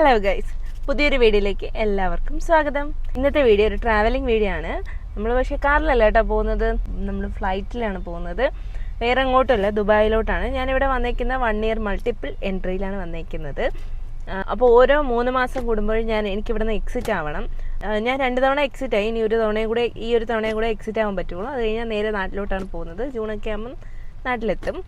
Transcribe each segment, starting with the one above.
Hello guys പുതിയൊരു വീഡിയോയിലേക്ക് എല്ലാവർക്കും സ്വാഗതം. ഇന്നത്തെ വീഡിയോ ഒരു ട്രാവലിംഗ് വീഡിയോ ആണ്. നമ്മൾ പക്ഷേ കാറിലല്ല കേട്ടോ പോകുന്നത്. നമ്മൾ ഫ്ലൈറ്റിലാണ് പോകുന്നത്. വേറെ അങ്ങോട്ടല്ല ദുബായിലോട്ടാണ്. ഞാനിവിടെ വന്നേക്കുന്ന വൺ ഇയർ മൾട്ടിപ്പിൾ എൻട്രിയിലാണ് വന്നേക്കുന്നത്. അപ്പോൾ ഓരോ മൂന്ന് മാസം കൂടുമ്പോഴും ഞാൻ എനിക്ക് ഇവിടെ നിന്ന് എക്സിറ്റ് ആവണം ഞാൻ രണ്ട് തവണ എക്സിറ്റ് ആയി. ഇനി ഒരു തവണയും കൂടെ ഈ ഒരു തവണയും കൂടെ എക്സിറ്റ് ആവാൻ പറ്റുള്ളൂ. അത് കഴിഞ്ഞാൽ നേരെ നാട്ടിലോട്ടാണ് പോകുന്നത്. ജൂണൊക്കെ ആകുമ്പം നാട്ടിലെത്തും.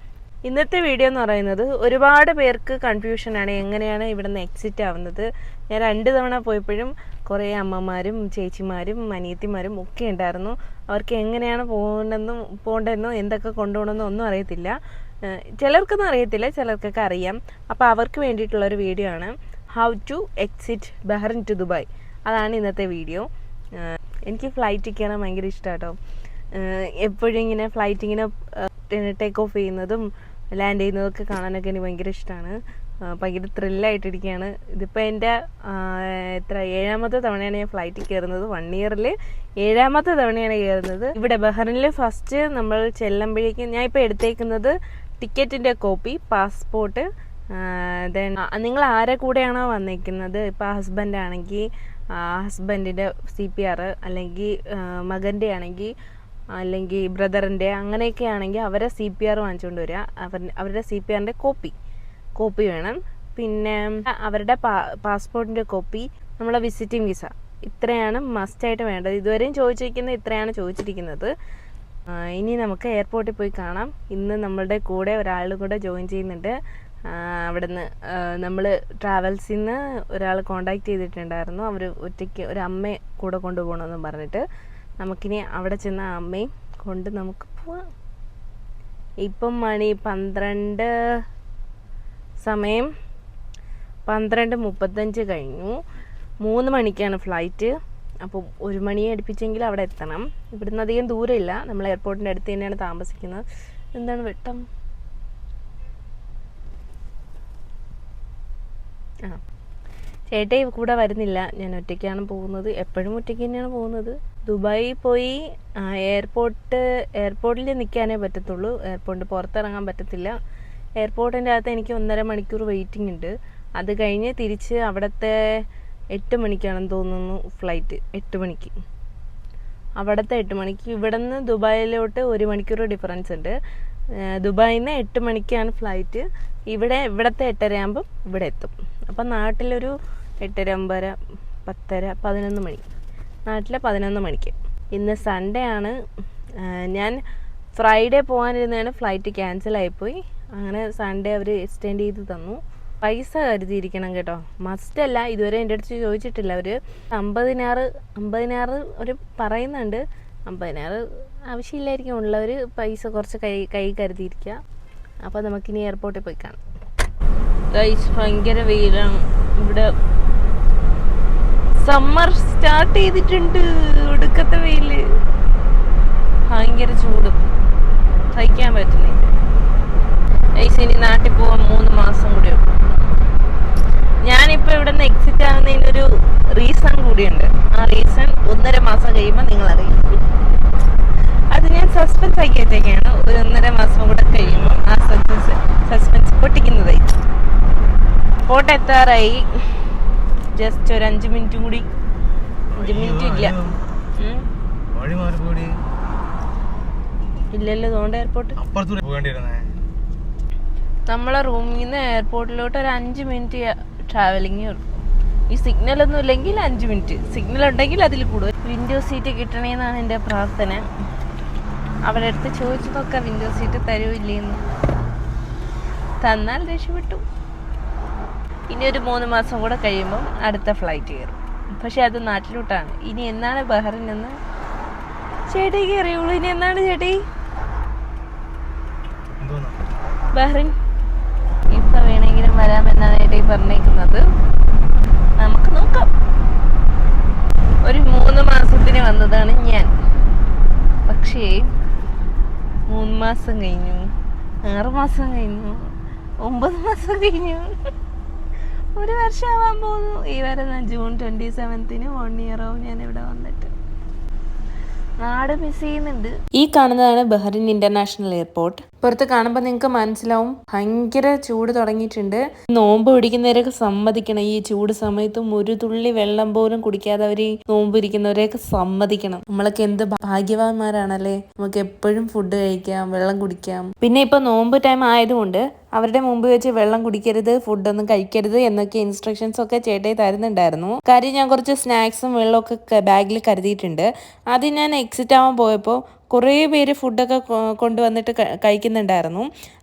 ഇന്നത്തെ വീഡിയോ എന്ന് പറയുന്നത് ഒരുപാട് പേർക്ക് കൺഫ്യൂഷൻ ആണ് എങ്ങനെയാണ് ഇവിടെ നിന്ന് എക്സിറ്റ് ആവുന്നത്. ഞാൻ രണ്ട് തവണ പോയപ്പോഴും കുറേ അമ്മമാരും ചേച്ചിമാരും അനിയത്തിമാരും ഒക്കെ ഉണ്ടായിരുന്നു. അവർക്ക് എങ്ങനെയാണ് പോകണമെന്നും പോകേണ്ടതെന്നോ എന്തൊക്കെ കൊണ്ടുപോകണമെന്നോ ഒന്നും അറിയത്തില്ല. ചിലർക്കൊന്നും അറിയത്തില്ല ചിലർക്കൊക്കെ അറിയാം. അപ്പോൾ അവർക്ക് വേണ്ടിയിട്ടുള്ള ഒരു വീഡിയോ ആണ് how to exit Bahrain to Dubai അതാണ് ഇന്നത്തെ വീഡിയോ എനിക്ക് ഫ്ലൈറ്റ് കയറാൻ ഭയങ്കര ഇഷ്ടമാണ് കേട്ടോ എപ്പോഴും ഇങ്ങനെ ഫ്ലൈറ്റ് ഇങ്ങനെ ടേക്ക് ഓഫ് ചെയ്യുന്നതും ലാൻഡ് ചെയ്യുന്നതൊക്കെ കാണാനൊക്കെ എനിക്ക് ഭയങ്കര ഇഷ്ടമാണ് ഭയങ്കര ത്രില്ലായിട്ടിരിക്കുകയാണ് ഇതിപ്പോൾ എന്റെ എത്ര ഏഴാമത്തെ തവണയാണ് ഞാൻ ഫ്ലൈറ്റിൽ കയറുന്നത്. വൺ ഇയറിൽ ഏഴാമത്തെ തവണയാണ് കയറുന്നത്. ഇവിടെ ബഹ്റിനിൽ ഫസ്റ്റ് നമ്മൾ ചെല്ലുമ്പോഴേക്കും ഞാൻ ഇപ്പോൾ എടുത്തേക്കുന്നത് ടിക്കറ്റിന്റെ കോപ്പി പാസ്പോർട്ട് ദെൻ നിങ്ങൾ ആരെ കൂടെയാണോ വന്നേക്കുന്നത്? ഇപ്പോൾ ഹസ്ബൻഡ് ആണെങ്കിൽ ഹസ്ബൻഡിന്റെ സി പി ആർ അല്ലെങ്കിൽ മകന്റെ ആണെങ്കിൽ അല്ലെങ്കിൽ ബ്രദറിന്റെ അങ്ങനെയൊക്കെ ആണെങ്കിൽ അവരെ സി പി ആർ വാങ്ങിച്ചുകൊണ്ട് വരിക. അവരുടെ സി പി ആറിന്റെ കോപ്പി. കോപ്പി വേണം. പിന്നെ അവരുടെ പാസ്പോർട്ടിന്റെ കോപ്പി നമ്മളെ വിസിറ്റിംഗ് വിസ. ഇത്രയാണ് മസ്റ്റായിട്ട് വേണ്ടത്. ഇതുവരെയും ചോദിച്ചിരിക്കുന്നത് ഇത്രയാണ് ചോദിച്ചിരിക്കുന്നത്. ഇനി നമുക്ക് എയർപോർട്ടിൽ പോയി കാണാം. ഇന്ന് നമ്മളുടെ കൂടെ ഒരാളും കൂടെ ജോയിൻ ചെയ്യുന്നുണ്ട്. അവിടുന്ന് നമ്മൾ ട്രാവൽസിൽ നിന്ന് ഒരാൾ കോണ്ടാക്ട് ചെയ്തിട്ടുണ്ടായിരുന്നു. അവർ ഒറ്റയ്ക്ക് ഒരു അമ്മയെ കൂടെ കൊണ്ടുപോകണമെന്ന് പറഞ്ഞിട്ട്. നമുക്കിനി അവിടെ ചെന്ന അമ്മയും കൊണ്ട് നമുക്ക് പോവാം. ഇപ്പം മണി പന്ത്രണ്ട് സമയം പന്ത്രണ്ട് മുപ്പത്തഞ്ച് കഴിഞ്ഞു. മൂന്ന് മണിക്കാണ് ഫ്ലൈറ്റ്. അപ്പോൾ ഒരു മണിയെ അടുപ്പിച്ചെങ്കിൽ അവിടെ എത്തണം. ഇവിടുന്ന് അധികം ദൂരമില്ല. നമ്മൾ എയർപോർട്ടിന്റെ അടുത്ത് തന്നെയാണ് താമസിക്കുന്നത്. എന്താണ് വെട്ടം? ആ. ചേട്ടൻ കൂടെ വരുന്നില്ല. ഞാൻ ഒറ്റയ്ക്കാണ് പോകുന്നത്. എപ്പോഴും ഒറ്റയ്ക്ക് തന്നെയാണ് പോകുന്നത്. ദുബായി പോയി എയർപോർട്ട് എയർപോർട്ടിൽ നിൽക്കാനേ പറ്റത്തുള്ളൂ. എയർപോർട്ടിൽ പുറത്തിറങ്ങാൻ പറ്റത്തില്ല. എയർപോർട്ടിന്റെ അകത്ത് എനിക്ക് ഒന്നര മണിക്കൂർ വെയിറ്റിംഗ് ഉണ്ട്. അത് കഴിഞ്ഞ് തിരിച്ച് അവിടുത്തെ എട്ട് മണിക്കാണെന്ന് തോന്നുന്നു ഫ്ലൈറ്റ് എട്ട് മണിക്ക്. അവിടുത്തെ എട്ട് മണിക്ക്. ഇവിടെ നിന്ന് ദുബായിലോട്ട് ഒരു മണിക്കൂർ ഡിഫറൻസ് ഉണ്ട്. ദുബായിൽ നിന്ന് എട്ട് മണിക്കാണ് ഫ്ലൈറ്റ് ഇവിടെ ഇവിടുത്തെ എട്ടര ആകുമ്പം ഇവിടെ എത്തും. അപ്പം നാട്ടിലൊരു എട്ടര ഒമ്പതര പത്തര പതിനൊന്ന് മണി. നാട്ടിലെ പതിനൊന്ന് മണിക്ക്. ഇന്ന് സൺഡേ ആണ്. ഞാൻ ഫ്രൈഡേ പോകാനിരുന്നതാണ്. ഫ്ലൈറ്റ് ക്യാൻസൽ ആയിപ്പോയി. അങ്ങനെ സൺഡേ അവർ എക്സ്റ്റെൻഡ് ചെയ്ത് തന്നു. പൈസ കരുതിയിരിക്കണം കേട്ടോ. മസ്റ്റ് അല്ല. ഇതുവരെ എന്റെ അടുത്ത് ചോദിച്ചിട്ടില്ല. അവർ അമ്പതിനാറ് അമ്പതിനാറ് ഒരു പറയുന്നുണ്ട്. അമ്പതിനാറ് ആവശ്യമില്ലായിരിക്കും. ഉള്ളവർ പൈസ കുറച്ച് കൈ കൈ കരുതിയിരിക്കുക. അപ്പോൾ നമുക്കിനി എയർപോർട്ടിൽ പോയി കാണാം. ഭയങ്കര വെയിലാണ്. ഇവിടെ സമ്മർ സ്റ്റാർട്ട് ചെയ്തിട്ടുണ്ട്. ഒടുക്കത്തെ വെയിൽ. ഭയങ്കര ചൂടും. സഹിക്കാൻ പറ്റുന്നില്ല ഗൈസ് ഇനി നാട്ടിൽ പോവാൻ മൂന്ന് മാസം കൂടി ഞാനിപ്പോ ഇവിടെ നിന്ന് എക്സിറ്റ് ആവുന്നതിനൊരു റീസൺ കൂടിയുണ്ട്. ആ റീസൺ ഒന്നര മാസം കഴിയുമ്പോൾ നിങ്ങൾ അറിയും അത് ഞാൻ സസ്പെൻസ് ആക്കി ഒരു ഒന്നര മാസം കൂടെ കഴിയുമ്പോൾ ആ സസ്പെൻസ് സസ്പെൻസ് പൊട്ടിക്കുന്നതായി. ഫോട്ടോ എത്താറായി. ജസ്റ്റ് ഒരു അഞ്ച് മിനിറ്റ് കൂടി. അഞ്ച് മിനിറ്റ് ഇല്ല. ഇല്ലല്ലോ തോണ്ട എയർപോർട്ട് നമ്മളെ റൂമിൽ നിന്ന് എയർപോർട്ടിലോട്ട് ഒരു അഞ്ച് മിനിറ്റ് ട്രാവലിംഗ് ഉള്ളൂ. ഈ സിഗ്നൽ ഒന്നും ഇല്ലെങ്കിൽ അഞ്ച് മിനിറ്റ് സിഗ്നൽ ഉണ്ടെങ്കിൽ അതിൽ കൂടുതൽ. വിൻഡോ സീറ്റ് കിട്ടണേന്നാണ് എന്റെ പ്രാർത്ഥന. അവരുടെ അടുത്ത് ചോദിച്ചു നോക്കാം വിൻഡോ സീറ്റ് തരുമില്ലേന്ന് തന്നാൽ രക്ഷപ്പെട്ടു ഇനി ഒരു മൂന്ന് മാസം കൂടെ കഴിയുമ്പം അടുത്ത ഫ്ലൈറ്റ് കയറും. പക്ഷെ അത് നാട്ടിലോട്ടാണ്. ഇനി എന്നാണ് ബഹ്റിൻ എന്ന് ചേട്ടി കയറിയുള്ളൂ ഇനി എന്നാണ് ചേട്ടി? ബഹറിൻ ഇപ്പൊ വേണമെങ്കിലും വരാമെന്നാണ് ചേട്ടി പറഞ്ഞേക്കുന്നത്. നമുക്ക് നോക്കാം. ഒരു മൂന്ന് മാസത്തിന് വന്നതാണ് ഞാൻ. പക്ഷേ മൂന്ന് മാസം കഴിഞ്ഞു ആറ് മാസം കഴിഞ്ഞു ഒമ്പത് മാസം കഴിഞ്ഞു. ഒരു വർഷമാവാൻ പോകുന്നു. ഈ വരുന്ന ജൂൺ ട്വന്റി സെവൻത്തിന് വൺ ഇയർ ആവും ഞാൻ ഇവിടെ വന്നിട്ട്. നാട് മിസ് ചെയ്യുന്നുണ്ട്. ഈ കാണുന്നതാണ് ബഹ്റിൻ ഇന്റർനാഷണൽ എയർപോർട്ട് പുറത്ത് കാണുമ്പോൾ നിങ്ങൾക്ക് മനസ്സിലാവും ഭയങ്കര ചൂട് തുടങ്ങിയിട്ടുണ്ട്. നോമ്പ് പിടിക്കുന്നവരൊക്കെ സമ്മതിക്കണം. ഈ ചൂട് സമയത്തും ഒരു തുള്ളി വെള്ളം പോലും കുടിക്കാതെ അവർ നോമ്പ് ഇരിക്കുന്നവരെയൊക്കെ സമ്മതിക്കണം. നമ്മളൊക്കെ എന്ത് ഭാഗ്യവാന്മാരാണല്ലേ? നമുക്ക് എപ്പോഴും ഫുഡ് കഴിക്കാം വെള്ളം കുടിക്കാം. പിന്നെ ഇപ്പൊ നോമ്പ് ടൈം ആയതുകൊണ്ട് അവരുടെ മുമ്പ് വെച്ച് വെള്ളം കുടിക്കരുത് ഫുഡൊന്നും കഴിക്കരുത് എന്നൊക്കെ ഇൻസ്ട്രക്ഷൻസ് ഒക്കെ ചേട്ടായി തരുന്നുണ്ടായിരുന്നു. കാര്യം ഞാൻ കുറച്ച് സ്നാക്സും വെള്ളമൊക്കെ ബാഗിൽ കരുതിയിട്ടുണ്ട്. അത് ഞാൻ എക്സിറ്റ് ആവാൻ പോയപ്പോൾ കുറേ പേര് ഫുഡൊക്കെ കൊണ്ടുവന്നിട്ട് കഴിക്കുന്നുണ്ടായിരുന്നു.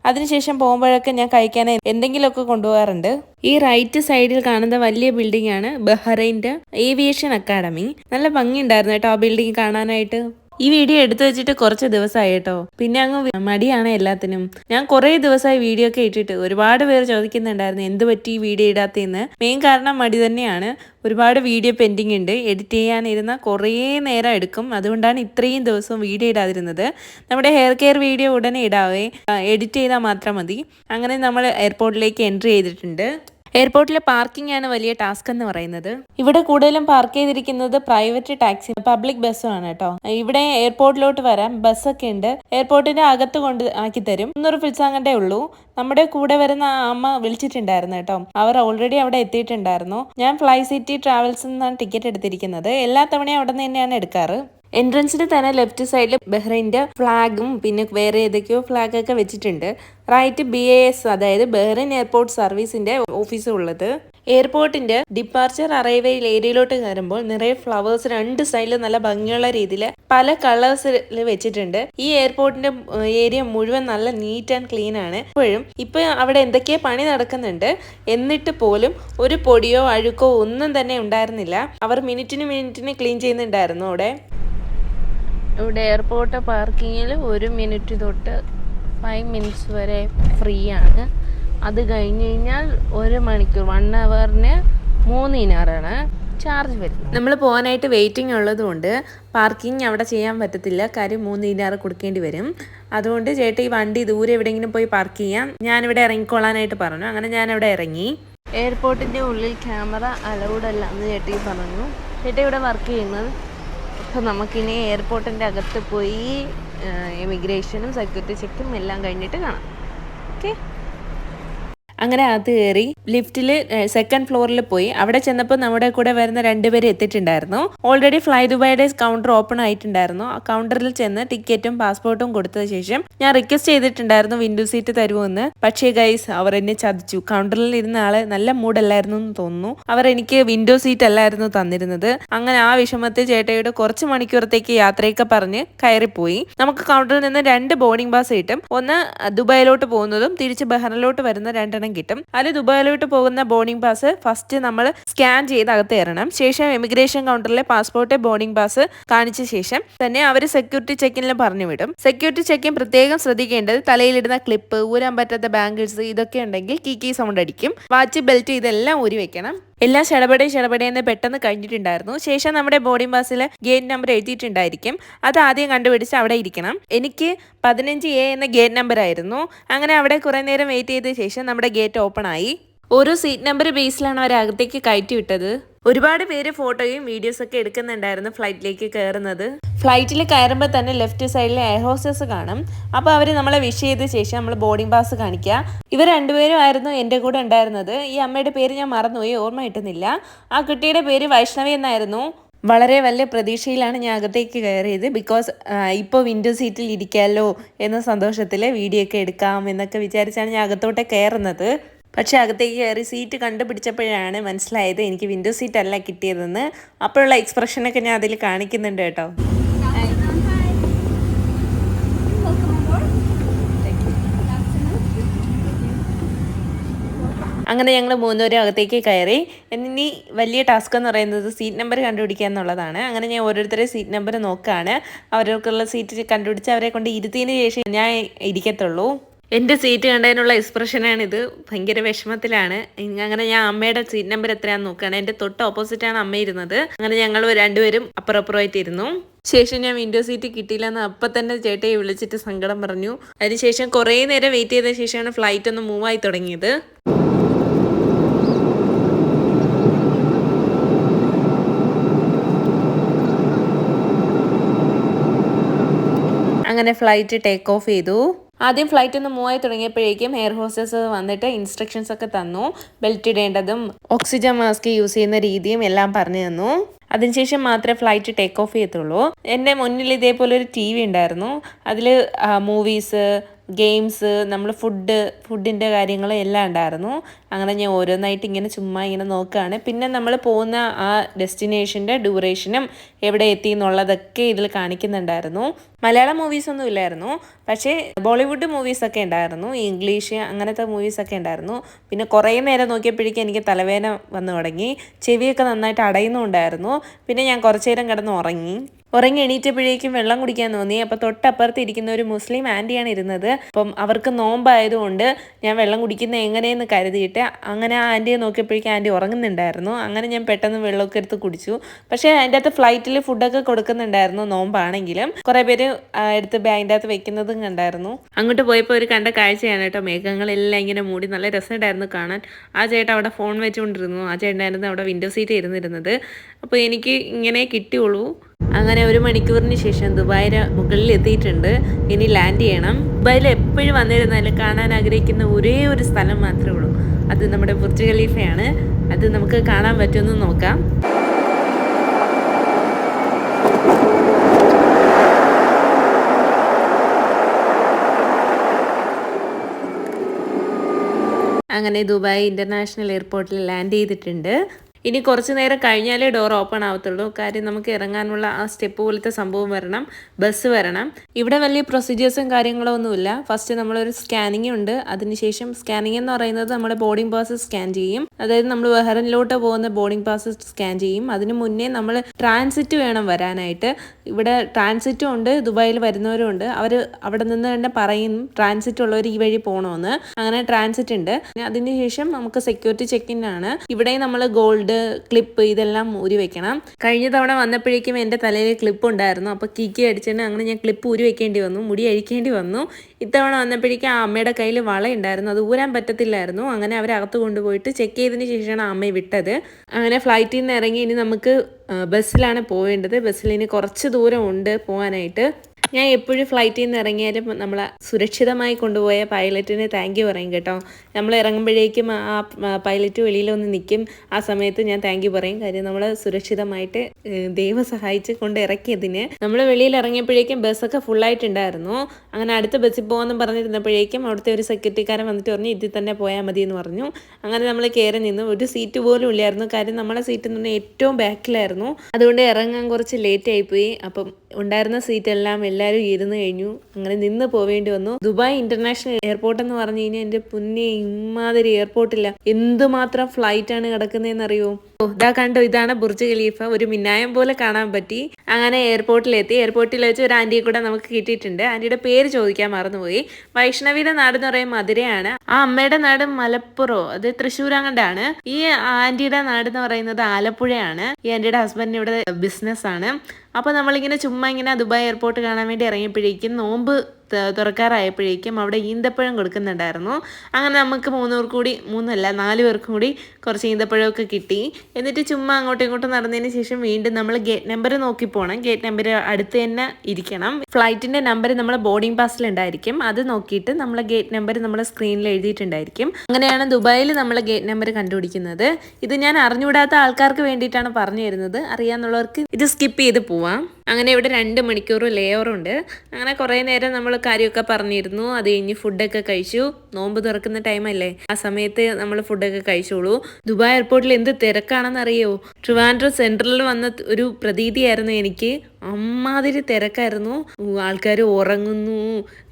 അതിനുശേഷം പോകുമ്പോഴൊക്കെ ഞാൻ കഴിക്കാൻ എന്തെങ്കിലുമൊക്കെ കൊണ്ടുപോകാറുണ്ട്. ഈ റൈറ്റ് സൈഡിൽ കാണുന്ന വലിയ ബിൽഡിംഗ് ആണ് ബഹ്റൈന്റെ ഏവിയേഷൻ അക്കാഡമി നല്ല ഭംഗിയുണ്ടായിരുന്നു കേട്ടോ ആ ബിൽഡിംഗ് കാണാനായിട്ട്. ഈ വീഡിയോ എടുത്തു വെച്ചിട്ട് കുറച്ച് ദിവസമായി കേട്ടോ. പിന്നെ അങ്ങ് മടിയാണ് എല്ലാത്തിനും. ഞാൻ കുറേ ദിവസമായി വീഡിയോ ഒക്കെ ഇട്ടിട്ട് ഒരുപാട് പേര് ചോദിക്കുന്നുണ്ടായിരുന്നു എന്ത് പറ്റി ഈ വീഡിയോ ഇടാത്തതെന്ന്. മെയിൻ കാരണം മടി തന്നെയാണ്. ഒരുപാട് വീഡിയോ പെൻഡിങ് ഉണ്ട്. എഡിറ്റ് ചെയ്യാനിരുന്ന കുറേ നേരം എടുക്കും. അതുകൊണ്ടാണ് ഇത്രയും ദിവസവും വീഡിയോ ഇടാതിരുന്നത്. നമ്മുടെ ഹെയർ കെയർ വീഡിയോ ഉടനെ ഇടാവേ. എഡിറ്റ് ചെയ്താൽ മാത്രം മതി. അങ്ങനെ നമ്മൾ എയർപോർട്ടിലേക്ക് എൻട്രി ചെയ്തിട്ടുണ്ട്. എയർപോർട്ടിലെ പാർക്കിംഗ് ആണ് വലിയ ടാസ്ക് എന്ന് പറയുന്നത്. ഇവിടെ കൂടുതലും പാർക്ക് ചെയ്തിരിക്കുന്നത് പ്രൈവറ്റ് ടാക്സി പബ്ലിക് ബസ്സും ആണ് കേട്ടോ. ഇവിടെ എയർപോർട്ടിലോട്ട് വരാൻ ബസ്സൊക്കെ ഉണ്ട്. എയർപോർട്ടിന്റെ അകത്ത് കൊണ്ട് ആക്കി തരും. മുന്നൂറ് ഫിൽസാങ്ങണ്ടേ ഉള്ളൂ. നമ്മുടെ കൂടെ വരുന്ന ആ അമ്മ വിളിച്ചിട്ടുണ്ടായിരുന്നു കേട്ടോ. അവർ ഓൾറെഡി അവിടെ എത്തിയിട്ടുണ്ടായിരുന്നു. ഞാൻ ഫ്ലൈ സിറ്റി ട്രാവൽസ് നിന്നാണ് ടിക്കറ്റ് എടുത്തിരിക്കുന്നത്. എല്ലാ തവണയും അവിടെ നിന്ന് തന്നെയാണ് എടുക്കാറ്. എൻട്രൻസിന് തന്നെ ലെഫ്റ്റ് സൈഡിൽ ബഹ്റൈന്റെ ഫ്ലാഗും പിന്നെ വേറെ ഏതൊക്കെയോ ഫ്ലാഗ് ഒക്കെ വെച്ചിട്ടുണ്ട്. റൈറ്റ് ബി എ എസ് അതായത് ബഹ്റൈൻ എയർപോർട്ട് സർവീസിന്റെ ഓഫീസ് ഉള്ളത്. എയർപോർട്ടിന്റെ ഡിപ്പാർച്ചർ അറൈവൽ ഏരിയയിലോട്ട് കയറുമ്പോൾ നിറയെ ഫ്ലവേഴ്സ് രണ്ട് സൈഡിൽ നല്ല ഭംഗിയുള്ള രീതിയിൽ പല കളേഴ്സിൽ വെച്ചിട്ടുണ്ട്. ഈ എയർപോർട്ടിന്റെ ഏരിയ മുഴുവൻ നല്ല നീറ്റ് ആൻഡ് ക്ലീൻ ആണ്. ഇപ്പോഴും ഇപ്പൊ അവിടെ എന്തൊക്കെ പണി നടക്കുന്നുണ്ട്. എന്നിട്ട് പോലും ഒരു പൊടിയോ അഴുക്കോ ഒന്നും തന്നെ ഉണ്ടായിരുന്നില്ല. അവർ മിനിറ്റിന് മിനിറ്റിന് ക്ലീൻ ചെയ്യുന്നുണ്ടായിരുന്നു അവിടെ. ഇവിടെ എയർപോർട്ട് പാർക്കിങ്ങിൽ ഒരു മിനിറ്റ് തൊട്ട് ഫൈവ് മിനിറ്റ്സ് വരെ ഫ്രീ ആണ് അത് കഴിഞ്ഞ് കഴിഞ്ഞാൽ ഒരു മണിക്കൂർ വൺ അവറിന് മൂന്ന് ഇനാറാണ് ചാർജ് വരും നമ്മൾ പോകാനായിട്ട് വെയിറ്റിംഗ് ഉള്ളതുകൊണ്ട് പാർക്കിംഗ് അവിടെ ചെയ്യാൻ പറ്റത്തില്ല. കാര്യം മൂന്ന് ഇനാറ് കൊടുക്കേണ്ടി വരും. അതുകൊണ്ട് ചേട്ടാ ഈ വണ്ടി ദൂരെ എവിടെയെങ്കിലും പോയി പാർക്ക് ചെയ്യാം. ഞാനിവിടെ ഇറങ്ങിക്കൊള്ളാനായിട്ട് പറഞ്ഞു. അങ്ങനെ ഞാൻ അവിടെ ഇറങ്ങി എയർപോർട്ടിന്റെ ഉള്ളിൽ ക്യാമറ അലൗഡ് അല്ല എന്ന് ചേട്ടി പറഞ്ഞു. ചേട്ടി ഇവിടെ വർക്ക് ചെയ്യുന്നത്? അപ്പോൾ നമുക്കിനി എയർപോർട്ടിന്റെ അകത്ത് പോയി ഇമിഗ്രേഷനും സെക്യൂരിറ്റി ചെക്കും എല്ലാം കഴിഞ്ഞിട്ട് കാണാം. ഓക്കെ അങ്ങനെ അത് കയറി ലിഫ്റ്റിൽ സെക്കൻഡ് ഫ്ലോറിൽ പോയി. അവിടെ ചെന്നപ്പോൾ നമ്മുടെ കൂടെ വരുന്ന രണ്ടുപേരെ എത്തിയിട്ടുണ്ടായിരുന്നു. ഓൾറെഡി ഫ്ലൈ ദുബായുടെ കൗണ്ടർ ഓപ്പൺ ആയിട്ടുണ്ടായിരുന്നു. ആ കൗണ്ടറിൽ ചെന്ന് ടിക്കറ്റും പാസ്പോർട്ടും കൊടുത്ത ശേഷം ഞാൻ റിക്വസ്റ്റ് ചെയ്തിട്ടുണ്ടായിരുന്നു വിൻഡോ സീറ്റ് തരുമെന്ന് പക്ഷേ ഗൈസ് അവർ എന്നെ ചതിച്ചു. കൗണ്ടറിൽ ഇരുന്ന ആൾ നല്ല മൂഡല്ലായിരുന്നു എന്ന് തോന്നുന്നു. അവർ എനിക്ക് വിൻഡോ സീറ്റ് അല്ലായിരുന്നു തന്നിരുന്നത്. അങ്ങനെ ആ വിഷമത്തെ ചേട്ടയുടെ കുറച്ച് മണിക്കൂറത്തേക്ക് യാത്രയൊക്കെ പറഞ്ഞ് കയറിപ്പോയി. നമുക്ക് കൗണ്ടറിൽ നിന്ന് രണ്ട് ബോർഡിംഗ് പാസ് കിട്ടും. ഒന്ന് ദുബായിലോട്ട് പോകുന്നതും തിരിച്ച് ബഹ്റിലോട്ട് വരുന്ന രണ്ടെണ്ണം കിട്ടും. അതിൽ ദുബായിലോട്ട് പോകുന്ന ബോർഡിംഗ് പാസ് ഫസ്റ്റ് നമ്മൾ സ്കാൻ ചെയ്ത് അകത്ത് കയറണം. ശേഷം എമിഗ്രേഷൻ കൗണ്ടറിലെ പാസ്പോർട്ട് ബോർഡിംഗ് പാസ് കാണിച്ച ശേഷം തന്നെ അവർ സെക്യൂരിറ്റി ചെക്കിനിൽ പറഞ്ഞു വിടും. സെക്യൂരിറ്റി ചെക്കിൻ പ്രത്യേകം ശ്രദ്ധിക്കേണ്ടത് തലയിലിടുന്ന ക്ലിപ്പ് ഊരാൻ പറ്റാത്ത ബാങ്കിൾസ് ഇതൊക്കെ ഉണ്ടെങ്കിൽ കീ കീ സൗണ്ട് അടിക്കും. വാച്ച് ബെൽറ്റ് ഇതെല്ലാം ഊരി വെക്കണം എല്ലാം ശടപടെ എന്ന് പെട്ടെന്ന് കഴിഞ്ഞിട്ടുണ്ടായിരുന്നു. ശേഷം നമ്മുടെ ബോർഡിംഗ് പാസിൽ ഗേറ്റ് നമ്പർ എഴുതിയിട്ടുണ്ടായിരിക്കും. അത് ആദ്യം കണ്ടുപിടിച്ച് അവിടെ ഇരിക്കണം. എനിക്ക് പതിനഞ്ച് എ എന്ന ഗേറ്റ് നമ്പർ ആയിരുന്നു. അങ്ങനെ അവിടെ കുറേ നേരം വെയിറ്റ് ചെയ്ത ശേഷം നമ്മുടെ ഗേറ്റ് ഓപ്പൺ ആയി. ഓരോ സീറ്റ് നമ്പർ ബേസിലാണ് അവർ അകത്തേക്ക് കയറ്റി വിട്ടത്. ഒരുപാട് പേര് ഫോട്ടോയും വീഡിയോസ് ഒക്കെ എടുക്കുന്നുണ്ടായിരുന്നു ഫ്ലൈറ്റിലേക്ക് കയറുന്നത്. ഫ്ലൈറ്റിൽ കയറുമ്പോൾ തന്നെ ലെഫ്റ്റ് സൈഡിൽ എയർ ഹോസ്റ്റസ് കാണും. അപ്പോൾ അവർ നമ്മളെ വിഷ് ചെയ്ത ശേഷം നമ്മൾ ബോർഡിംഗ് പാസ് കാണിക്കുക ഇവർ രണ്ടുപേരും ആയിരുന്നു എന്റെ കൂടെ ഉണ്ടായിരുന്നത്. ഈ അമ്മയുടെ പേര് ഞാൻ മറന്നുപോയി ഓർമ്മ കിട്ടുന്നില്ല. ആ കുട്ടിയുടെ പേര് വൈഷ്ണവി എന്നായിരുന്നു. വളരെ വലിയ പ്രതീക്ഷയിലാണ് ഞാൻ അകത്തേക്ക് കയറിയത്. ബിക്കോസ് ഇപ്പോൾ വിൻഡോ സീറ്റിൽ ഇരിക്കാമല്ലോ എന്ന സന്തോഷത്തിൽ വീഡിയോ ഒക്കെ എടുക്കാം എന്നൊക്കെ വിചാരിച്ചാണ് ഞാൻ അകത്തോട്ട് കയറുന്നത്. പക്ഷെ അകത്തേക്ക് കയറി സീറ്റ് കണ്ടുപിടിച്ചപ്പോഴാണ് മനസ്സിലായത് എനിക്ക് വിൻഡോ സീറ്റ് അല്ല കിട്ടിയതെന്ന്. അപ്പോഴുള്ള എക്സ്പ്രഷനൊക്കെ ഞാൻ അതിൽ കാണിക്കുന്നുണ്ട് കേട്ടോ. അങ്ങനെ ഞങ്ങൾ മൂന്നുപേരും അകത്തേക്ക് കയറി. ഇനി വലിയ ടാസ്ക് എന്ന് പറയുന്നത് സീറ്റ് നമ്പർ കണ്ടുപിടിക്കുക എന്നുള്ളതാണ്. അങ്ങനെ ഞാൻ ഓരോരുത്തരെ സീറ്റ് നമ്പർ നോക്കുകയാണ് അവർക്കുള്ള സീറ്റ് കണ്ടുപിടിച്ച് അവരെ കൊണ്ട് ഇരുത്തിയതിന് ശേഷം ഞാൻ ഇരിക്കത്തുള്ളൂ. എന്റെ സീറ്റ് കണ്ടതിനുള്ള എക്സ്പ്രഷനാണിത് ഭയങ്കര വിഷമത്തിലാണ്. അങ്ങനെ ഞാൻ അമ്മയുടെ സീറ്റ് നമ്പർ എത്രയാണെന്ന് നോക്കുകയാണ്. എന്റെ തൊട്ട് ഓപ്പോസിറ്റാണ് അമ്മ ഇരുന്നത്. അങ്ങനെ ഞങ്ങൾ രണ്ടുപേരും അപ്പുറപ്പുറമായിട്ട് ഇരുന്നു ശേഷം ഞാൻ വിൻഡോ സീറ്റ് കിട്ടിയില്ലെന്ന് അപ്പം തന്നെ ചേട്ടയെ വിളിച്ചിട്ട് സങ്കടം പറഞ്ഞു. അതിനുശേഷം കുറേ നേരം വെയിറ്റ് ചെയ്ത ശേഷമാണ് ഫ്ലൈറ്റ് ഒന്ന് മൂവ് ആയി തുടങ്ങിയത്. അങ്ങനെ ഫ്ലൈറ്റ് ടേക്ക് ഓഫ് ചെയ്തു. ആദ്യം ഫ്ലൈറ്റ് ഒന്ന് മൂവ് ആയി തുടങ്ങിയപ്പോഴേക്കും എയർ ഹോസ്റ്റസ് വന്നിട്ട് ഇൻസ്ട്രക്ഷൻസ് ഒക്കെ തന്നു. ബെൽറ്റ് ഇടേണ്ടതും ഓക്സിജൻ മാസ്ക് യൂസ് ചെയ്യുന്ന രീതിയും എല്ലാം പറഞ്ഞു തന്നു. അതിനുശേഷം മാത്രമേ ഫ്ലൈറ്റ് ടേക്ക് ഓഫ് ചെയ്യത്തുള്ളൂ. എന്റെ മുന്നിൽ ഇതേപോലെ ഒരു ടി വി ഉണ്ടായിരുന്നു അതിൽ മൂവീസ് ഗെയിംസ് നമ്മൾ ഫുഡ് ഫുഡിന്റെ കാര്യങ്ങൾ എല്ലാം ഉണ്ടായിരുന്നു. അങ്ങനെ ഞാൻ ഓരോന്നായിട്ട് ഇങ്ങനെ ചുമ്മാ ഇങ്ങനെ നോക്കുകയാണ് പിന്നെ നമ്മൾ പോകുന്ന ആ ഡെസ്റ്റിനേഷന്റെ ഡ്യൂറേഷനും എവിടെ എത്തി എന്നുള്ളതൊക്കെ ഇതിൽ കാണിക്കുന്നുണ്ടായിരുന്നു. മലയാളം മൂവീസ് ഒന്നും ഇല്ലായിരുന്നു. പക്ഷേ ബോളിവുഡ് മൂവീസൊക്കെ ഉണ്ടായിരുന്നു. ഇംഗ്ലീഷ് അങ്ങനത്തെ മൂവീസൊക്കെ ഉണ്ടായിരുന്നു. പിന്നെ കുറേ നേരം നോക്കിയപ്പോഴേക്കും എനിക്ക് തലവേദന വന്നു തുടങ്ങി. ചെവിയൊക്കെ നന്നായിട്ട് അടയുന്നുണ്ടായിരുന്നു. പിന്നെ ഞാൻ കുറച്ചു നേരം കിടന്ന് ഉറങ്ങി. ഉറങ്ങി എണീറ്റപ്പോഴേക്കും വെള്ളം കുടിക്കാൻ തോന്നി. അപ്പോൾ തൊട്ടപ്പുറത്ത് ഇരിക്കുന്ന ഒരു മുസ്ലിം ആന്റിയാണ് ഇരുന്നത്. അപ്പം അവർക്ക് നോമ്പായതുകൊണ്ട് ഞാൻ വെള്ളം കുടിക്കുന്ന എങ്ങനെയെന്ന് കരുതിയിട്ട് അങ്ങനെ ആ ആന്റിയെ നോക്കിയപ്പോഴേക്കും ആന്റി ഉറങ്ങുന്നുണ്ടായിരുന്നു. അങ്ങനെ ഞാൻ പെട്ടെന്ന് വെള്ളമൊക്കെ എടുത്ത് കുടിച്ചു. പക്ഷേ അതിന്റെ അകത്ത് ഫ്ലൈറ്റിൽ ഫുഡൊക്കെ കൊടുക്കുന്നുണ്ടായിരുന്നു നോമ്പാണെങ്കിലും. കുറേ പേര് എടുത്ത് ബാഗിന്റെ അകത്ത് വെക്കുന്നതും കണ്ടായിരുന്നു. അങ്ങോട്ട് പോയപ്പോൾ ഒരു കണ്ട കാഴ്ചയാണ് കേട്ടോ. മേഘങ്ങളെല്ലാം ഇങ്ങനെ മൂടി നല്ല രസമുണ്ടായിരുന്നു കാണാൻ. ആ ചേട്ടൻ അവിടെ ഫോൺ വെച്ചുകൊണ്ടിരുന്നു. ആ ചേട്ടനായിരുന്നു അവിടെ വിൻഡോ സീറ്റ് ഇരുന്നിരുന്നത്. അപ്പോൾ എനിക്ക് ഇങ്ങനെ കിട്ടിയുള്ളൂ. അങ്ങനെ ഒരു മണിക്കൂറിന് ശേഷം ദുബായിന്റെ മുകളിൽ എത്തിയിട്ടുണ്ട് ഇനി ലാൻഡ് ചെയ്യണം. ദുബായിൽ എപ്പോഴും വന്നിരുന്നാലും കാണാൻ ആഗ്രഹിക്കുന്ന ഒരേ ഒരു സ്ഥലം മാത്രമേ ഉള്ളൂ. അത് നമ്മുടെ ബുർജ് ഖലീഫയാണ്. അത് നമുക്ക് കാണാൻ പറ്റുമെന്ന് നോക്കാം. അങ്ങനെ ദുബായ് ഇന്റർനാഷണൽ എയർപോർട്ടിൽ ലാൻഡ് ചെയ്തിട്ടുണ്ട്. ഇനി കുറച്ച് നേരം കഴിഞ്ഞാലേ ഡോർ ഓപ്പൺ ആവത്തുള്ളൂ. കാര്യം നമുക്ക് ഇറങ്ങാനുള്ള ആ സ്റ്റെപ്പ് പോലത്തെ സംഭവം വരണം. ബസ് വരണം. ഇവിടെ വലിയ പ്രൊസീജിയേഴ്സും കാര്യങ്ങളോ ഒന്നുമില്ല. ഫസ്റ്റ് നമ്മളൊരു സ്കാനിങ് ഉണ്ട്. അതിനുശേഷം സ്കാനിങ് എന്ന് പറയുന്നത് നമ്മുടെ ബോർഡിംഗ് പാസ് സ്കാൻ ചെയ്യും. അതായത് നമ്മൾ വെഹറിനിലോട്ട് പോകുന്ന ബോർഡിംഗ് പാസ് സ്കാൻ ചെയ്യും. അതിന് മുന്നേ നമ്മൾ ട്രാൻസിറ്റ് വേണം വരാനായിട്ട്. ഇവിടെ ട്രാൻസിറ്റും ഉണ്ട്. ദുബായിൽ വരുന്നവരും ഉണ്ട്. അവർ അവിടെ നിന്ന് തന്നെ പറയും ട്രാൻസിറ്റ് ഉള്ളവർ ഈ വഴി പോകണമെന്ന് അങ്ങനെ ട്രാൻസിറ്റ് ഉണ്ട്. അതിനുശേഷം നമുക്ക് സെക്യൂരിറ്റി ചെക്കിൻ ആണ്. ഇവിടെ നമ്മൾ ഗോൾഡ് ക്ലിപ്പ് ഇതെല്ലാം ഊരി വെക്കണം. കഴിഞ്ഞ തവണ വന്നപ്പോഴേക്കും എന്റെ തലയിൽ ക്ലിപ്പ് ഉണ്ടായിരുന്നു. അപ്പോൾ കീക്കി അടിച്ചിട്ട് അങ്ങനെ ഞാൻ ക്ലിപ്പ് ഊരി വെക്കേണ്ടി വന്നു മുടി അഴിക്കേണ്ടി വന്നു. ഇത്തവണ വന്നപ്പോഴേക്കും ആ അമ്മയുടെ കയ്യിൽ വളയുണ്ടായിരുന്നു അത് ഊരാൻ പറ്റത്തില്ലായിരുന്നു. അങ്ങനെ അവരകത്ത് കൊണ്ടുപോയിട്ട് ചെക്ക് ചെയ്തതിന് ശേഷമാണ് അമ്മയെ വിട്ടത്. അങ്ങനെ ഫ്ലൈറ്റിൽ നിന്ന് ഇറങ്ങി ഇനി നമുക്ക് ബസ്സിലാണ് പോവേണ്ടത്. ബസ്സിൽ ഇനി കുറച്ച് ദൂരം ഉണ്ട് പോകാനായിട്ട്. ഞാൻ എപ്പോഴും ഫ്ലൈറ്റിൽ നിന്ന് ഇറങ്ങിയാലും നമ്മളെ സുരക്ഷിതമായി കൊണ്ടുപോയ പൈലറ്റിന് താങ്ക് യു പറയും കേട്ടോ. നമ്മൾ ഇറങ്ങുമ്പോഴേക്കും ആ പൈലറ്റ് വെളിയിൽ ഒന്ന് നിൽക്കും. ആ സമയത്ത് ഞാൻ താങ്ക് യു പറയും. കാര്യം നമ്മൾ സുരക്ഷിതമായിട്ട് ദൈവം സഹായിച്ച് കൊണ്ട് ഇറക്കിയതിന് നമ്മൾ വെളിയിൽ ഇറങ്ങിയപ്പോഴേക്കും ബസ്സൊക്കെ ഫുള്ളായിട്ടുണ്ടായിരുന്നു അങ്ങനെ അടുത്ത ബസ്സിൽ പോകാമെന്ന് പറഞ്ഞിരുന്നപ്പോഴേക്കും അവിടുത്തെ ഒരു സെക്യൂരിറ്റിക്കാരൻ വന്നിട്ട് പറഞ്ഞു ഇതിൽ തന്നെ പോയാൽ മതി എന്ന് പറഞ്ഞു. അങ്ങനെ നമ്മൾ കയറി നിന്ന് ഒരു സീറ്റ് പോലും ഇല്ലായിരുന്നു. കാര്യം നമ്മളെ സീറ്റ് എന്ന് പറഞ്ഞാൽ ഏറ്റവും ബാക്കിലായിരുന്നു അതുകൊണ്ട് ഇറങ്ങാൻ കുറച്ച് ലേറ്റ് ആയിപ്പോയി. അപ്പം ഉണ്ടായിരുന്ന സീറ്റ് എല്ലാം എല്ലാവരും ഇരുന്ന് കഴിഞ്ഞു. അങ്ങനെ നിന്ന് പോവേണ്ടി വന്നു. ദുബായ് ഇന്റർനാഷണൽ എയർപോർട്ട് എന്ന് പറഞ്ഞു കഴിഞ്ഞാൽ എന്റെ പുന്നെ ഇമാതിരി എയർപോർട്ടില്ല എന്തുമാത്രം ഫ്ലൈറ്റ് ആണ് കിടക്കുന്നതെന്ന് അറിയോ ഓ ഇതാ കണ്ടോ ഇതാണ് ബുർജ് ഖലീഫ. ഒരു മിന്നായം പോലെ കാണാൻ പറ്റി. അങ്ങനെ എയർപോർട്ടിലെത്തി. എയർപോർട്ടിൽ വെച്ച് ഒരു ആന്റിയെ കൂടെ നമുക്ക് കിട്ടിയിട്ടുണ്ട്. ആന്റിയുടെ പേര് ചോദിക്കാൻ മറന്നുപോയി. വൈഷ്ണവിയുടെ നാട് എന്ന് പറയുന്നത് മധുരയാണ്. ആ അമ്മയുടെ നാട് മലപ്പുറോ. അത് തൃശ്ശൂരങ്ങണ്ടാണ്. ഈ ആന്റിയുടെ നാട് എന്ന് പറയുന്നത് ആലപ്പുഴയാണ്. ഈ ആന്റിയുടെ ഹസ്ബൻഡിന് ഇവിടെ ബിസിനസ് ആണ്. അപ്പോൾ നമ്മളിങ്ങനെ ചുമ്മാ ഇങ്ങനെ ദുബായ് എയർപോർട്ട് കാണാൻ വേണ്ടി ഇറങ്ങിയപ്പോഴേക്കും നോമ്പ് തുറക്കാറായപ്പോഴേക്കും അവിടെ ഈന്തപ്പഴം കൊടുക്കുന്നുണ്ടായിരുന്നു. അങ്ങനെ നമുക്ക് മൂന്നൂർ കൂടി മൂന്നല്ല നാല് പേർക്കും കൂടി കുറച്ച് ഈന്തപ്പഴമൊക്കെ കിട്ടി. എന്നിട്ട് ചുമ്മാ അങ്ങോട്ടും ഇങ്ങോട്ടും നടന്നതിന് ശേഷം വീണ്ടും നമ്മൾ ഗേറ്റ് നമ്പർ നോക്കി പോകണം ഗേറ്റ് നമ്പർ അടുത്ത് തന്നെ ഇരിക്കണം. ഫ്ലൈറ്റിന്റെ നമ്പർ നമ്മൾ ബോർഡിംഗ് പാസ്സിൽ ഉണ്ടായിരിക്കും. അത് നോക്കിയിട്ട് നമ്മൾ ഗേറ്റ് നമ്പർ നമ്മൾ സ്ക്രീനിൽ എഴുതിയിട്ടുണ്ടായിരിക്കും. അങ്ങനെയാണ് ദുബായിൽ നമ്മൾ ഗേറ്റ് നമ്പർ കണ്ടുപിടിക്കുന്നത്. ഇത് ഞാൻ അറിഞ്ഞുകൂടാത്ത ആൾക്കാർക്ക് വേണ്ടിയിട്ടാണ് പറഞ്ഞു തരുന്നത്. അറിയാന്നുള്ളവർക്ക് ഇത് സ്കിപ്പ് ചെയ്ത് പോവാം. അങ്ങനെ ഇവിടെ രണ്ട് മണിക്കൂർ ലേയറുണ്ട് അങ്ങനെ കുറേ നേരം നമ്മൾ കാര്യമൊക്കെ പറഞ്ഞിരുന്നു. അത് കഴിഞ്ഞ് ഫുഡൊക്കെ കഴിച്ചു. നോമ്പ് തുറക്കുന്ന ടൈമല്ലേ ആ സമയത്ത് നമ്മൾ ഫുഡൊക്കെ കഴിച്ചോളൂ. ദുബായ് എയർപോർട്ടിൽ എന്ത് തിരക്കാണെന്ന് അറിയോ ട്രിവാൻഡ്രം സെൻട്രലിൽ വന്ന ഒരു പ്രതീതിയായിരുന്നു എനിക്ക്. അമ്മാതിരി തിരക്കായിരുന്നു. ആൾക്കാർ ഉറങ്ങുന്നു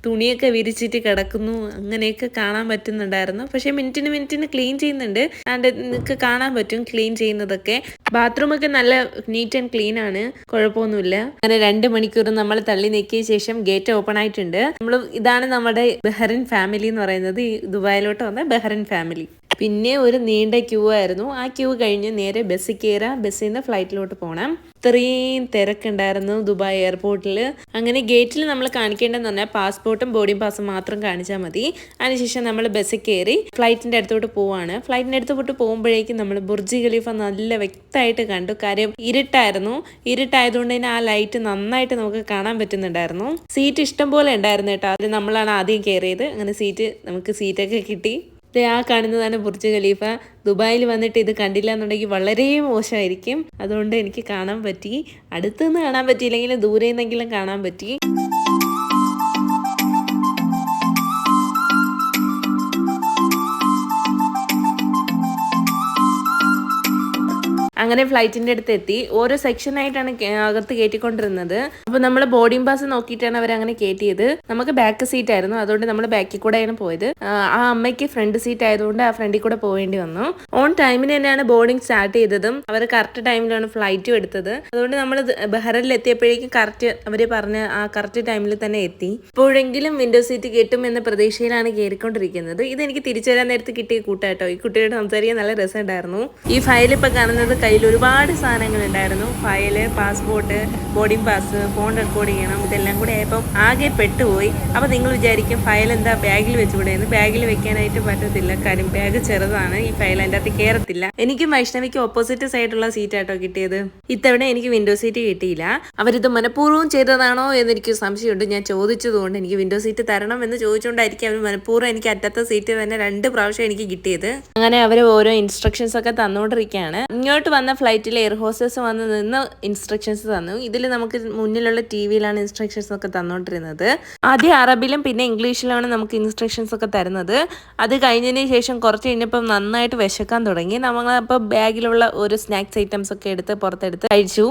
തുണിയൊക്കെ വിരിച്ചിട്ട് കിടക്കുന്നു അങ്ങനെയൊക്കെ കാണാൻ പറ്റുന്നുണ്ടായിരുന്നു. പക്ഷേ മിനിറ്റിന് മിനിറ്റിന് ക്ലീൻ ചെയ്യുന്നുണ്ട്. ആൻഡ് നിങ്ങൾക്ക് കാണാൻ പറ്റും ക്ലീൻ ചെയ്യുന്നതൊക്കെ. ബാത്റൂമൊക്കെ നല്ല നീറ്റ് ആൻഡ് ക്ലീൻ ആണ്. കുഴപ്പമൊന്നുമില്ല. അങ്ങനെ രണ്ട് മണിക്കൂർ നമ്മൾ തള്ളി നീക്കിയ ശേഷം ഗേറ്റ് ഓപ്പൺ ആയിട്ടുണ്ട്. നമ്മൾ ഇതാണ് നമ്മുടെ ബെഹറിൻ ഫാമിലി എന്ന് പറയുന്നത്. ഈ ദുബായിലോട്ട് വന്ന ബഹ്റിൻ ഫാമിലി. പിന്നെ ഒരു നീണ്ട ക്യൂ ആയിരുന്നു. ആ ക്യൂ കഴിഞ്ഞ് നേരെ ബസ്സിൽ കയറുക ബസ്സിൽ നിന്ന് ഫ്ലൈറ്റിലോട്ട് പോകണം ഇത്രയും തിരക്കുണ്ടായിരുന്നു ദുബായ് എയർപോർട്ടിൽ അങ്ങനെ ഗേറ്റിൽ നമ്മൾ കാണിക്കേണ്ടതെന്ന് പറഞ്ഞാൽ പാസ്പോർട്ടും ബോർഡിംഗ് പാസും മാത്രം കാണിച്ചാൽ മതി. അതിനുശേഷം നമ്മൾ ബസ്സിൽ കയറി ഫ്ലൈറ്റിന്റെ അടുത്തോട്ട് പോവാണ്. ഫ്ലൈറ്റിന്റെ അടുത്തോട്ട് പോകുമ്പോഴേക്കും നമ്മൾ ബുർജ് ഖലീഫ നല്ല വ്യക്തമായിട്ട് കണ്ടു. കാര്യം ഇരുട്ടായിരുന്നു. ഇരുട്ടായതുകൊണ്ട് തന്നെ ആ ലൈറ്റ് നന്നായിട്ട് നമുക്ക് കാണാൻ പറ്റുന്നുണ്ടായിരുന്നു. സീറ്റ് ഇഷ്ടം പോലെ ഉണ്ടായിരുന്നു കേട്ടോ. അത് നമ്മളാണ് ആദ്യം കയറിയത്. അങ്ങനെ സീറ്റ് നമുക്ക് സീറ്റൊക്കെ കിട്ടി. ദേ ആ കാണുന്നതാണ് ബുർജ് ഖലീഫ. ദുബായിൽ വന്നിട്ട് ഇത് കണ്ടില്ല എന്നുണ്ടെങ്കിൽ വളരെ മോശമായിരിക്കും. അതുകൊണ്ട് എനിക്ക് കാണാൻ പറ്റി. അടുത്തുനിന്ന് കാണാൻ പറ്റിയില്ലെങ്കിൽ ദൂരെ നിന്നെങ്കിലും കാണാൻ പറ്റി. അങ്ങനെ ഫ്ലൈറ്റിന്റെ അടുത്ത് എത്തി. ഓരോ സെക്ഷനായിട്ടാണ് അകത്ത് കയറ്റിക്കൊണ്ടിരുന്നത് അപ്പോൾ നമ്മൾ ബോർഡിംഗ് പാസ് നോക്കിയിട്ടാണ് അവർ അങ്ങനെ കയറ്റിയത് നമുക്ക് ബാക്ക് സീറ്റ് ആയിരുന്നു. അതുകൊണ്ട് നമ്മൾ ബാക്കിൽ കൂടെയാണ് പോയത്. ആ അമ്മയ്ക്ക് ഫ്രണ്ട് സീറ്റ് ആയതുകൊണ്ട് ആ ഫ്രണ്ടിൽ കൂടെ പോവേണ്ടി വന്നു. ഓൺ ടൈമിന് തന്നെയാണ് ബോർഡിംഗ് സ്റ്റാർട്ട് ചെയ്തതും. അവർ കറക്റ്റ് ടൈമിലാണ് ഫ്ലൈറ്റും എടുത്തത്. അതുകൊണ്ട് നമ്മൾ ബഹ്റലിൽ എത്തിയപ്പോഴേക്കും കറക്റ്റ് അവർ പറഞ്ഞ ആ കറക്റ്റ് ടൈമിൽ തന്നെ എത്തി. ഇപ്പോഴെങ്കിലും വിൻഡോ സീറ്റ് കിട്ടും എന്ന പ്രതീക്ഷയിലാണ് കയറിക്കൊണ്ടിരിക്കുന്നത്. ഇതെനിക്ക് തിരിച്ചു വരാൻ നേരത്ത് കിട്ടിയ കൂട്ടാട്ടോ. ഈ കുട്ടിയോട് സംസാരിക്കാൻ നല്ല രസമുണ്ടായിരുന്നു. ഈ ഫയൽ ഇപ്പോൾ കാണുന്നത് കയ്യിൽ ഒരുപാട് സാധനങ്ങൾ ഉണ്ടായിരുന്നു. File passport boarding pass phone record ചെയ്യണം ഇതെല്ലാം കൂടി ആയപ്പോൾ ആകെ പെട്ടുപോയി. അപ്പോൾ നിങ്ങൾ വിചാരിക്കും ഫയൽ എന്താ ബാഗിൽ വെച്ചുകൂടെയെന്ന് ബാഗിൽ വെക്കാനായിട്ട് പറ്റത്തില്ല. കാര്യം ബാഗ് ചെറുതാണ്. ഈ ഫയൽ അതിന്റെ അകത്ത് കയറത്തില്ല എനിക്കും വൈഷ്ണവിക്ക് ഓപ്പോസിറ്റ് സൈഡുള്ള സീറ്റാട്ടോ കിട്ടിയത്. ഇത്തവണ എനിക്ക് വിൻഡോ സീറ്റ് കിട്ടിയില്ല. അവരിത് മനഃപൂർവം ചെയ്തതാണോ എന്ന് എനിക്ക് സംശയമുണ്ട്. ഞാൻ ചോദിച്ചതുകൊണ്ട് എനിക്ക് വിൻഡോ സീറ്റ് തരണം എന്ന് ചോദിച്ചുകൊണ്ടായിരിക്കും അവർ മനഃപൂർവം എനിക്ക് അറ്റത്തെ സീറ്റ് തന്നെ രണ്ട് പ്രാവശ്യം എനിക്ക് കിട്ടിയത്. അങ്ങനെ അവർ ഓരോ ഇൻസ്ട്രക്ഷൻസ് ഒക്കെ തന്നുകൊണ്ടിരിക്കുകയാണ് ഇങ്ങോട്ട് വന്ന ഫ്ലൈറ്റിൽ എയർ ഹോസ്റ്റസ് വന്ന് നിന്ന് ഇൻസ്ട്രക്ഷൻസ് തന്നു. ഇതിൽ നമുക്ക് മുന്നിലുള്ള ടി വിയിലാണ് ഇൻസ്ട്രക്ഷൻസ് ഒക്കെ തന്നുകൊണ്ടിരുന്നത് ആദ്യം അറബിലും പിന്നെ ഇംഗ്ലീഷിലാണ് നമുക്ക് ഇൻസ്ട്രക്ഷൻസ് ഒക്കെ തരുന്നത്. അത് കഴിഞ്ഞതിന് ശേഷം കുറച്ച് കഴിഞ്ഞപ്പോൾ നന്നായിട്ട് വിശക്കാൻ തുടങ്ങി. നമ്മൾ അപ്പോൾ ബാഗിലുള്ള ഒരു സ്നാക്സ് ഐറ്റംസ് ഒക്കെ എടുത്ത് പുറത്തെടുത്ത് കഴിച്ചു.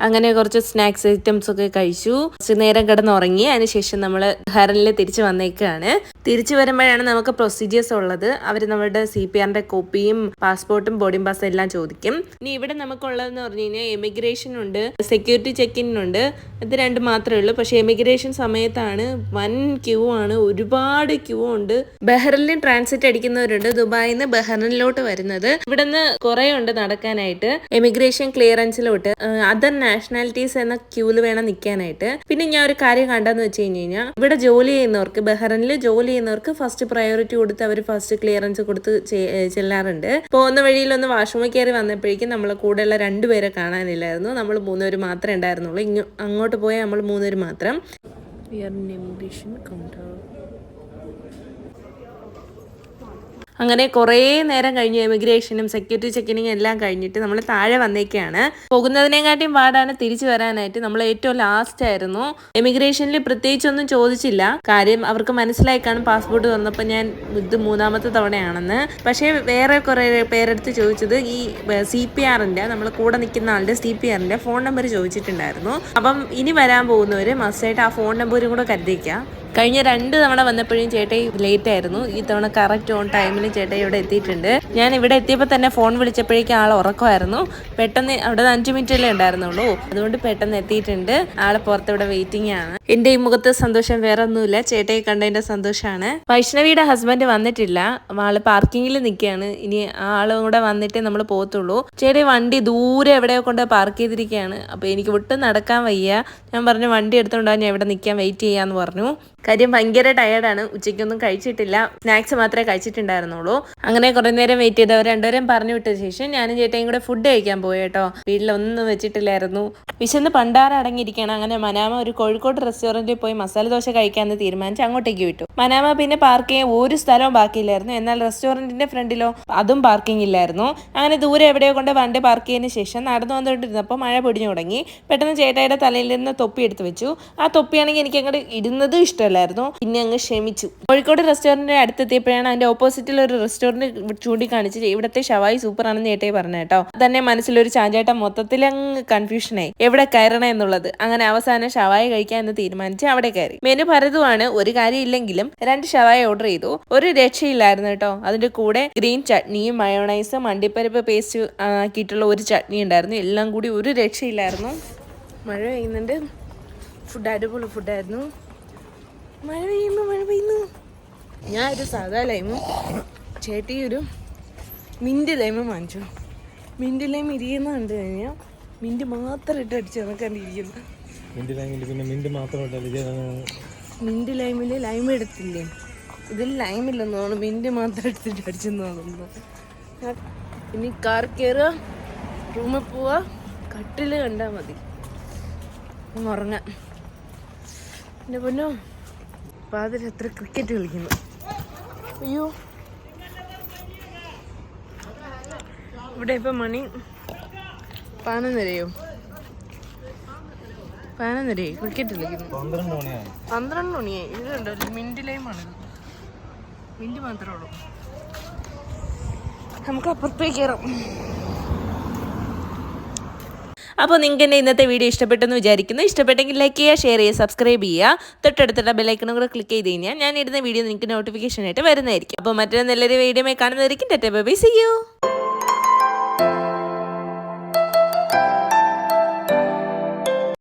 അങ്ങനെ കുറച്ച് സ്നാക്സ് ഐറ്റംസ് ഒക്കെ കഴിച്ചു. കുറച്ച് നേരം കിടന്നുറങ്ങി. അതിനുശേഷം നമ്മൾ ഹരനിൽ തിരിച്ചു വന്നേക്കാണ്. തിരിച്ചു വരുമ്പോഴാണ് നമുക്ക് പ്രൊസീജിയേഴ്സ് ഉള്ളത്. അവർ നമ്മുടെ സി പി ആറിന്റെ കോപ്പിയും പാസ്പോർട്ടും ബോർഡിംഗ് പാസ് എല്ലാം ചോദിക്കും. ഇനി ഇവിടെ നമുക്കുള്ളതെന്ന് പറഞ്ഞു കഴിഞ്ഞാൽ എമിഗ്രേഷൻ ഉണ്ട് സെക്യൂരിറ്റി ചെക്കിൻ ഉണ്ട്. ഇത് രണ്ട് മാത്രമേ ഉള്ളൂ. പക്ഷേ എമിഗ്രേഷൻ സമയത്താണ് വൻ ക്യൂ ആണ്. ഒരുപാട് ക്യൂ ഉണ്ട്. ബഹ്റിനിൽ ട്രാൻസിറ്റ് അടിക്കുന്നവരുണ്ട്. ദുബായിൽ നിന്ന് ബഹ്റിനിലോട്ട് വരുന്നത്. ഇവിടെ നിന്ന് കുറെ ഉണ്ട് നടക്കാനായിട്ട്. എമിഗ്രേഷൻ ക്ലിയറൻസിലോട്ട് അതർ നാഷണാലിറ്റീസ് എന്ന ക്യൂൽ വേണം നിൽക്കാനായിട്ട് പിന്നെ ഞാൻ ഒരു കാര്യം കണ്ടെന്ന് വെച്ച് കഴിഞ്ഞ് കഴിഞ്ഞാൽ ഇവിടെ ജോലി ചെയ്യുന്നവർക്ക് ബഹ്റിനിൽ ജോലി ചെയ്യുന്നവർക്ക് ഫസ്റ്റ് പ്രയോറിറ്റി കൊടുത്ത് അവർ ഫസ്റ്റ് ക്ലിയറൻസ് കൊടുത്ത് ചെല്ലാറുണ്ട്. പോകുന്ന വഴിയിൽ ഒന്ന് വാഷ്റൂമിൽ കയറി വന്നപ്പോഴേക്കും നമ്മളെ കൂടെയുള്ള രണ്ടുപേരെ കാണാനില്ലായിരുന്നു. നമ്മൾ മൂന്നുപേര് മാത്രമേ ഉണ്ടായിരുന്നുള്ളൂ. ഇങ്ങോ അങ്ങോട്ട് പോയാൽ നമ്മൾ മൂന്നുപേര് മാത്രം. ഇമിഗ്രേഷൻ കൗണ്ടർ അങ്ങനെ കുറേ നേരം കഴിഞ്ഞു എമിഗ്രേഷനും സെക്യൂരിറ്റി ചെക്കിനും എല്ലാം കഴിഞ്ഞിട്ട് നമ്മൾ താഴെ വന്നേക്കാണ്. പോകുന്നതിനെക്കാട്ടിയും പാടാണ് തിരിച്ചു വരാനായിട്ട് നമ്മൾ ഏറ്റവും ലാസ്റ്റ് ആയിരുന്നു. എമിഗ്രേഷനിൽ പ്രത്യേകിച്ചൊന്നും ചോദിച്ചില്ല. കാര്യം അവർക്ക് മനസ്സിലായി കാണും പാസ്പോർട്ട് തന്നപ്പോൾ ഞാൻ ഇത് മൂന്നാമത്തെ തവണയാണെന്ന്. പക്ഷേ വേറെ കുറേ പേരെടുത്ത് ചോദിച്ചത് ഈ സി പി ആറിന്റെ നമ്മൾ കൂടെ നിൽക്കുന്ന ആളുടെ സി പി ആറിന്റെ ഫോൺ നമ്പർ ചോദിച്ചിട്ടുണ്ടായിരുന്നു. അപ്പം ഇനി വരാൻ പോകുന്നവർ മസ്റ്റായിട്ട് ആ ഫോൺ നമ്പറും കൂടെ കരുതിക്കാം കഴിഞ്ഞ രണ്ട് തവണ വന്നപ്പോഴും ചേട്ടായി ലേറ്റ് ആയിരുന്നു. ഈ തവണ കറക്റ്റ് ഓൺ ടൈമിൽ ചേട്ടായി ഇവിടെ എത്തിയിട്ടുണ്ട്. ഞാൻ ഇവിടെ എത്തിയപ്പോൾ തന്നെ ഫോൺ വിളിച്ചപ്പോഴേക്കും ആൾ ഉറക്കമായിരുന്നു. പെട്ടെന്ന് അവിടെ അഞ്ച് മിനിറ്റല്ലേ ഉണ്ടായിരുന്നുള്ളൂ. അതുകൊണ്ട് പെട്ടെന്ന് എത്തിയിട്ടുണ്ട്. ആളെ പുറത്ത് ഇവിടെ വെയിറ്റിംഗ് ആണ്. എന്റെ ഈ മുഖത്ത് സന്തോഷം വേറെ ഒന്നുമില്ല ചേട്ടയെ കണ്ടതിന്റെ സന്തോഷമാണ്. വൈഷ്ണവിയുടെ ഹസ്ബൻഡ് വന്നിട്ടില്ല. ആൾ പാർക്കിങ്ങിൽ നിൽക്കുകയാണ്. ഇനി ആളും കൂടെ വന്നിട്ടേ നമ്മൾ പോകത്തുള്ളൂ. ചേട്ടൻ വണ്ടി ദൂരെ എവിടെയോ കൊണ്ട് പാർക്ക് ചെയ്തിരിക്കുകയാണ്. അപ്പൊ എനിക്ക് ഒട്ടും നടക്കാൻ വയ്യ. ഞാൻ പറഞ്ഞു വണ്ടി എടുത്തുകൊണ്ടാണ് ഞാൻ ഇവിടെ നിൽക്കാൻ വെയിറ്റ് ചെയ്യാന്ന് പറഞ്ഞു. കാര്യം ഭയങ്കര ടയർഡാണ് ഉച്ചയ്ക്കൊന്നും കഴിച്ചിട്ടില്ല. സ്നാക്സ് മാത്രമേ കഴിച്ചിട്ടുണ്ടായിരുന്നുള്ളൂ. അങ്ങനെ കുറെ നേരം വെയിറ്റ് ചെയ്തവർ രണ്ടുപേരും പറഞ്ഞു വിട്ട ശേഷം ഞാനും ചേട്ടയും കൂടെ ഫുഡ് കഴിക്കാൻ പോയി കേട്ടോ. വീട്ടിലൊന്നും വെച്ചിട്ടില്ലായിരുന്നു. വിശന്ന് പണ്ടാറ അടങ്ങിയിരിക്കണം അങ്ങനെ മനാമ ഒരു കോഴിക്കോട് റെസ്റ്റോറന്റിൽ പോയി മസാല ദോശ കഴിക്കാമെന്ന് തീരുമാനിച്ച് അങ്ങോട്ടേക്ക് വിട്ടു. മനാമ പിന്നെ പാർക്ക് ചെയ്യാൻ ഒരു സ്ഥലവും ബാക്കിയില്ലായിരുന്നു. എന്നാൽ റെസ്റ്റോറന്റിന്റെ ഫ്രണ്ടിലോ അതും പാർക്കിംഗ് ഇല്ലായിരുന്നു. അങ്ങനെ ദൂരെ എവിടെയോ കൊണ്ട് വണ്ടി പാർക്ക് ചെയ്തതിന് ശേഷം നടന്നു വന്നുകൊണ്ടിരുന്നപ്പോൾ മഴ പൊടിഞ്ഞു തുടങ്ങി. പെട്ടെന്ന് ചേട്ടായിയുടെ തലയിൽ നിന്ന് തൊപ്പി എടുത്ത് വെച്ചു. ആ തൊപ്പിയാണെങ്കിൽ എനിക്ക് അങ്ങോട്ട് ഇടുന്നത് ഇഷ്ടമല്ല ഇഷ്ടമല്ലായിരുന്നു. പിന്നെ അങ്ങ് ക്ഷമിച്ചു. കോഴിക്കോട് റെസ്റ്റോറന്റിന്റെ അടുത്തെത്തിയപ്പോഴാണ് അതിന്റെ ഓപ്പോസിറ്റിൽ ഒരു റെസ്റ്റോറന്റ് ചൂണ്ടിക്കാണിച്ച് ഇവിടത്തെ ഷവായി സൂപ്പർ ആണെന്ന് ചേട്ടേ പറഞ്ഞു കേട്ടോ തന്നെ മനസ്സിലൊരു ചാഞ്ചാട്ടം മൊത്തത്തിൽ അങ്ങ് കൺഫ്യൂഷനായി എവിടെ കയറണം എന്നുള്ളത്. അങ്ങനെ അവസാനം ഷവായി കഴിക്കാൻ എന്ന് തീരുമാനിച്ച് അവിടെ കയറി. മെനു ഭരതുവാണ്. ഒരു കാര്യം ഇല്ലെങ്കിലും രണ്ട് ഷവായി ഓർഡർ ചെയ്തു. ഒരു രക്ഷയില്ലായിരുന്നു കേട്ടോ അതിന്റെ കൂടെ ഗ്രീൻ ചട്നിയും മയോണൈസും അണ്ടിപ്പരിപ്പ് പേസ്റ്റ് ആക്കിയിട്ടുള്ള ഒരു ചട്നി ഉണ്ടായിരുന്നു. എല്ലാം കൂടി ഒരു രക്ഷയില്ലായിരുന്നു. മഴ പെയ്യുന്നുണ്ട്. ഫുഡ് അടിപൊളി ഫുഡായിരുന്നു മഴ പെയ്യുന്നു മഴ പെയ്യുന്നു. ഞാൻ ഒരു സാധാ ലൈമും ചേട്ടി ഒരു മിന്റ് ലൈമ് വാങ്ങിച്ചു. മിന്റ് ലൈം ഇരിക്കുന്ന കണ്ടു കഴിഞ്ഞാൽ മിന്റ് മാത്രം ഇട്ട് അടിച്ച് കണക്കാണ്ടിരിക്കുന്നു മിന്റ് ലൈമിൽ പിന്നെ മിന്റ് മാത്രം മിന്റ് ലൈമിൽ ലൈം എടുത്തില്ലേ? ഇതിൽ ലൈമില്ലെന്ന് തോന്നുന്നു. മിന്റ് മാത്രം എടുത്തിട്ട് അടിച്ചെന്ന് തോന്നുന്നു. ഇനി കാർ കയറുക റൂമിൽ പോവുക കട്ടിൽ കണ്ടാൽ മതി. ഉറങ്ങാം എന്റെ പൊന്നോ പാതിര എത്ര ക്രിക്കറ്റ് കളിക്കുന്നു? അയ്യോ. ഇവിടെ ഇപ്പം മണി പതിനൊന്നരയോ പതിനൊന്നരയായി. ക്രിക്കറ്റ് കളിക്കുന്നു. പന്ത്രണ്ട് മണിയായി. ഇത് കണ്ടോ? മിന്റ് ആണ് മിന്റ് മാത്രമേ ഉള്ളൂ. നമുക്ക് അപ്പുറത്തേക്ക് കയറാം. അപ്പോൾ നിങ്ങൾക്ക് എന്റെ ഇന്നത്തെ വീഡിയോ ഇഷ്ടപ്പെട്ടെന്ന് വിചാരിക്കുന്നു. ഇഷ്ടപ്പെട്ടെങ്കിൽ ലൈക്ക് ചെയ്യുക ഷെയർ ചെയ്യുക സബ്സ്ക്രൈബ് ചെയ്യുക. തൊട്ടടുത്തുള്ള ബെല്ലൈക്കണും കൂടെ ക്ലിക്ക് ചെയ്ത് കഴിഞ്ഞാൽ ഞാൻ ഇടുന്ന വീഡിയോ നിങ്ങൾക്ക് നോട്ടിഫിക്കേഷൻ ആയിട്ട് വരുന്നതായിരിക്കും. അപ്പോൾ മറ്റൊരു നല്ലൊരു video കാണുന്നതായിരിക്കും. Tata bye see you